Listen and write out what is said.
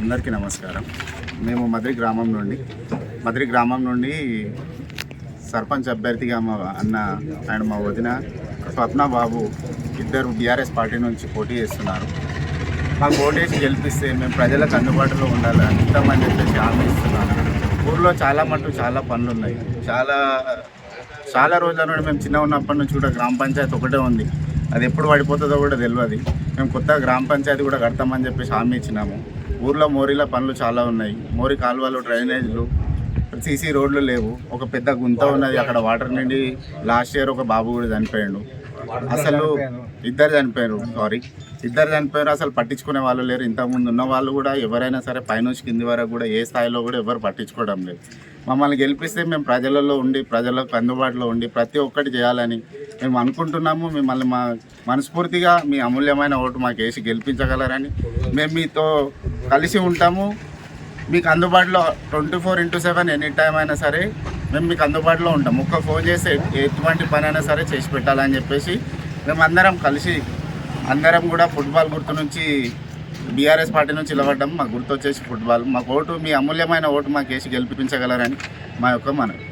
అందరికీ నమస్కారం. మేము మద్రి గ్రామం నుండి మద్రి గ్రామం నుండి సర్పంచ్ అభ్యర్థిగా మా అన్న అండ్ మా వదిన స్వప్న బాబు ఇద్దరు బీఆర్ఎస్ పార్టీ నుంచి పోటీ చేస్తున్నారు. మాకు ఓటేసి గెలిపిస్తే మేము ప్రజలకు అందుబాటులో ఉండాలని ఇస్తామని చెప్పేసి హామీ ఇస్తున్నాను ఊర్లో చాలా మటు చాలా పనులు ఉన్నాయి. చాలా చాలా రోజుల నుండి మేము చిన్న ఉన్నప్పటి నుంచి కూడా గ్రామ పంచాయతీ ఒకటే ఉంది. అది ఎప్పుడు పడిపోతుందో కూడా తెలియదు. మేము కొత్త గ్రామ పంచాయతీ కూడా కడతామని చెప్పేసి హామీ ఇచ్చినాము. ఊర్లో మోరీల పనులు చాలా ఉన్నాయి. మోరీ కాలువలు డ్రైనేజ్లు సీసీ రోడ్లు లేవు. ఒక పెద్ద గుంత ఉన్నది. అక్కడ వాటర్ నుండి లాస్ట్ ఇయర్ ఒక బాబు కూడా చనిపోయాడు. అసలు ఇద్దరు చనిపోయారు. సారీ ఇద్దరు చనిపోయారు. అసలు పట్టించుకునే వాళ్ళు లేరు. ఇంతకుముందు ఉన్న వాళ్ళు కూడా ఎవరైనా సరే పైనుంచి కింది వరకు కూడా ఏ స్థాయిలో కూడా ఎవరు పట్టించుకోవడం లేదు. మమ్మల్ని గెలిపిస్తే మేము ప్రజలలో ఉండి ప్రజలకు అందుబాటులో ఉండి ప్రతి ఒక్కటి చేయాలని మేము అనుకుంటున్నాము మిమ్మల్ని మా మనస్ఫూర్తిగా మీ అమూల్యమైన ఓటు మాకు వేసి గెలిపించగలరని. మేము మీతో కలిసి ఉంటాము. మీకు అందుబాటులో twenty four into seven any time అయినా సరే మేము మీకు అందుబాటులో ఉంటాం ఒక్క ఫోన్ చేస్తే ఎటువంటి పని అయినా సరే చేసి పెట్టాలని చెప్పేసి మేము అందరం కలిసి అందరం కూడా ఫుట్బాల్ గుర్తు నుంచి బీఆర్ఎస్ పార్టీ నుంచి నిలబడ్డం మా గుర్తు వచ్చేసి ఫుట్బాల్ మాకు ఓటు మీ అమూల్యమైన ఓటు మాకు వేసి గెలిపించగలరని మా యొక్క మనవి.